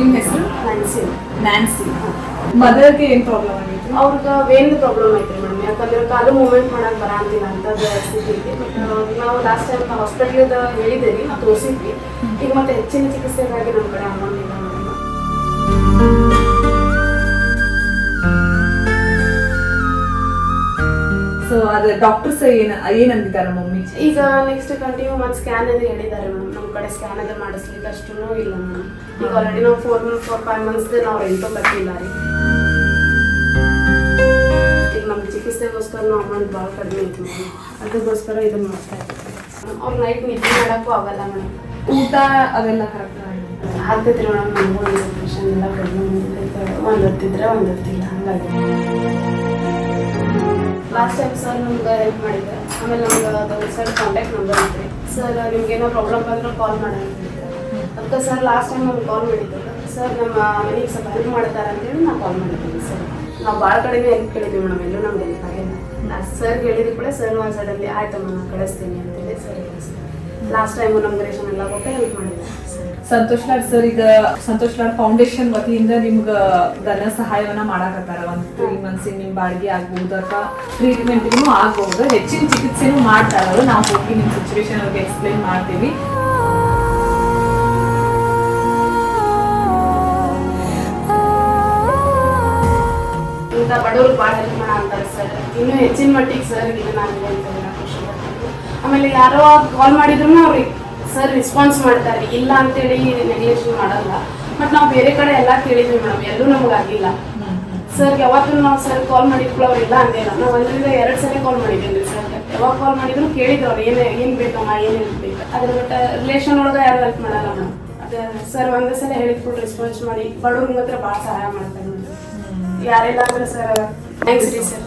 Nancy Nancy ಮದರ್ಗೆ ಏನು problem ಆಗೈತಿ ಅವ್ರಿಗೆ ವೇನ್ ಪ್ರಾಬ್ಲಮ್ ಐತ್ರಿ ಮೇಡಮ್? ಯಾಕಂದ್ರೆ ಕಾಲು ಮೂವ್ಮೆಂಟ್ ಮಾಡಕ್ ಬರಂತಿಲ್ಲ ಅಂತ ಸ್ಥಿತಿ ಐತಿ ನಾವು ಲಾಸ್ಟ್ ಟೈಮ್ ಹಾಸ್ಪಿಟ್ಲಿಂದ ಹೇಳಿದ್ದೀವಿ ತೋರಿಸಿದ್ವಿ ಈಗ ಮತ್ತೆ ಹೆಚ್ಚಿನ ಚಿಕಿತ್ಸೆಗಾಗಿ ನಮ್ಮ ಕಡೆ ಅಮೌಂಟ್ ಇಲ್ಲ ಸೊ ಅದ ಡಾಕ್ಟರ್ಸ್ ಏನ್ ಏನ್ ಅಂದಿದ್ದಾರೆ ಮಮ್ಮಿ ಈಗ ನೆಕ್ಸ್ಟ್ ಕಂಟಿನ್ಯೂ ಮತ್ತೆ ಸ್ಕ್ಯಾನ್ ಅದು ಹೇಳಿದ್ದಾರೆ ಮ್ಯಾಮ್ ನಮ್ಮ ಕಡೆ ಸ್ಕ್ಯಾನ್ ಅದು ಮಾಡಿಸ್ಲಿಕ್ಕೆ ಅಷ್ಟು ಇಲ್ಲ ಮ್ಯಾಮ್ ಈಗ ಆಲ್ರೆಡಿ ನಾವು ಫೋರ್ ಫೋರ್ ಫೈವ್ ಮಂತ್ಸ್ ನಾವು ರೆಂಟು ಕಟ್ಟಿಲ್ಲ ರೀ. ಈಗ ನಮ್ಮ ಚಿಕಿತ್ಸೆಗೋಸ್ಕರ ನಾವು ಅಮೌಂಟ್ ಭಾಳ ಕಡಿಮೆ ಇತ್ತು ಮ್ಯಾಮ್ ಅದಕ್ಕೋಸ್ಕರ ಇದನ್ನ ಮಾಡ್ತಾ ಇದ್ದೀವಿ. ಅವ್ರು ನೈಟ್ ನಿದ್ದೆ ಮಾಡೋಕ್ಕೂ ಆಗಲ್ಲ ಮೇಡಮ್ ಊಟ ಅವೆಲ್ಲ ಕರೆಕ್ಟ್ ಆಗ್ತೈತ್ರಿ ಮೇಡಮ್ ನಮಗೂ ಇನ್ಫೆಕ್ಷನ್ ಎಲ್ಲ ಕಡಿಮೆ ಒಂದು ಹೊತ್ತಿದ್ರೆ ಒಂದು ಹೊತ್ತಿಲ್ಲ. ಹಂಗಾಗಿ. ಲಾಸ್ಟ್ ಟೈಮ್ ಸರ್ ನಮ್ಗೆ ಹೆಲ್ಪ್ ಮಾಡಿದ್ರೆ ಆಮೇಲೆ ನಮ್ಗೆ ಅದು ಸರ್ ಕಾಂಟ್ಯಾಕ್ಟ್ ನಂಬರ್ ಐತ್ರಿ ಸರ್ ನಿಮ್ಗೆ ಏನೋ ಪ್ರಾಬ್ಲಮ್ ಬಂದ್ರೆ ಕಾಲ್ ಮಾಡೋಣ ಅದಕ್ಕೆ ಸರ್ ಲಾಸ್ಟ್ ಟೈಮ್ ನಮ್ಗೆ ಕಾಲ್ ಮಾಡಿದ್ದು ಸರ್ ನಮ್ಮ ಮನೆಗೆ ಸ್ವಲ್ಪ ಹೆಲ್ಪ್ ಮಾಡ್ತಾರೆ ಅಂತೇಳಿ ನಾನು ಕಾಲ್ ಮಾಡಿದ್ದೀನಿ ಸರ್ ನಾವು ಭಾಳ ಕಡೆನೇ ಹೆಲ್ಪ್ ಕೇಳಿದ್ವಿ ಮೇಡಮ್ ಎಲ್ಲೂ ನಮ್ಗೆ ಹೆಲ್ಪ್ ಆಗಿಲ್ಲ. ಸರ್ ಹೇಳಿದ ಕೂಡ ಸರ್ ಒಂದು ಸೈಡಲ್ಲಿ ಆಯ್ತಮ್ಮ ನಾನು ಕಳಿಸ್ತೀನಿ ಅಂತೇಳಿ ಸರ್ ಲಾಸ್ಟ್ ಟೈಮು ನಮ್ಗೆ ರೇಷನ್ ಎಲ್ಲ ಕೊಟ್ಟು ಹೆಲ್ಪ್ ಮಾಡಿದ್ದೆ ಸಂತೋಷ್ ಲಾಡ್ ಸರ್, ಈಗ ಸಂತೋಷ್ ಲಾಡ್ ಫೌಂಡೇಶನ್ ವತಿಯಿಂದ ನಿಮ್ಗ ಧನ ಸಹಾಯವನ್ನ ಮಾಡಾಕತ್ತಾರ ಒಂದ್ ತ್ರೀ ಮಂತ್ಸ್ ನಿಮ್ ಬಾಡಿಗೆ ಆಗ್ಬಹುದು ಅಥವಾ ಟ್ರೀಟ್ಮೆಂಟ್ಗೂ ಆಗ್ಬಹುದು ಹೆಚ್ಚಿನ ಚಿಕಿತ್ಸೆನೂ ಮಾಡ್ತಾರ. ನಾವು ಹೋಗಿ ನಿಮ್ ಸಿಚುವೇಶನ್ ಅವ್ರಿಗೆ ಎಕ್ಸ್ಪ್ಲೈನ್ ಮಾಡ್ತೀವಿ ಇಂಥ ಬಡವ್ರಿಗೆ ಭಾಳ ಹೆಲ್ಪ್ ಅಂತಾರೆ ಸರ್ ಇನ್ನೂ ಹೆಚ್ಚಿನ ಮಟ್ಟಿಗೆ ಸರ್ ಇದನ್ನಾಗಿದೆ ಅಂತ ನಾನು ಖುಷಿ. ಆಮೇಲೆ ಯಾರೋ ಕಾಲ್ ಮಾಡಿದ್ರು ಅವ್ರಿಗೆ ಸರ್ ರೆಸ್ಪಾನ್ಸ್ ಮಾಡ್ತಾರೆ. ಇಲ್ಲ ಅಂತೇಳಿ ನೆಗ್ಲೆಕ್ಷನ್ ಮಾಡಲ್ಲ. ಮತ್ತು ನಾವು ಬೇರೆ ಕಡೆ ಎಲ್ಲ ಕೇಳಿದ್ವಿ ಮೇಡಮ್ ಎಲ್ಲೂ ನಮ್ಗೆ ಆಗಿಲ್ಲ. ಸರ್ ಯಾವತ್ತೂ ನಾವು ಸರ್ ಕಾಲ್ ಮಾಡಿದ್ರು ಅವ್ರು ಇಲ್ಲ ಅಂದಿಲ್ಲ ನಾವು ಒಂದರಿಂದ ಎರಡು ಸಲ ಕಾಲ್ ಮಾಡಿದ್ದೇನೆ ಸರ್ ಯಾವಾಗ ಕಾಲ್ ಮಾಡಿದ್ರು ಕೇಳಿದ್ರು ಅವ್ರು ಏನು ಏನು ಬೇಕಮ್ಮ ಏನು ಬೇಕು ಅದ್ರ ಬಟ್ ರಿಲೇಷನ್ ಒಳಗೆ ಯಾರು ಹೆಲ್ಪ್ ಮಾಡಲ್ಲ ಮೇಡಮ್ ಅದೇ ಸರ್ ಒಂದೇ ಸಲ ಹೇಳಿದ್ಬಿಟ್ಟು ರೆಸ್ಪಾನ್ಸ್ ಮಾಡಿ, ಬಡವ್ರಿಗೆ ಮಾತ್ರ ಭಾಳ ಸಹಾಯ ಮಾಡ್ತಾರೆ ಯಾರೆಲ್ಲ ಸರ್ ಥ್ಯಾಂಕ್ಸ್ ರೀ ಸರ್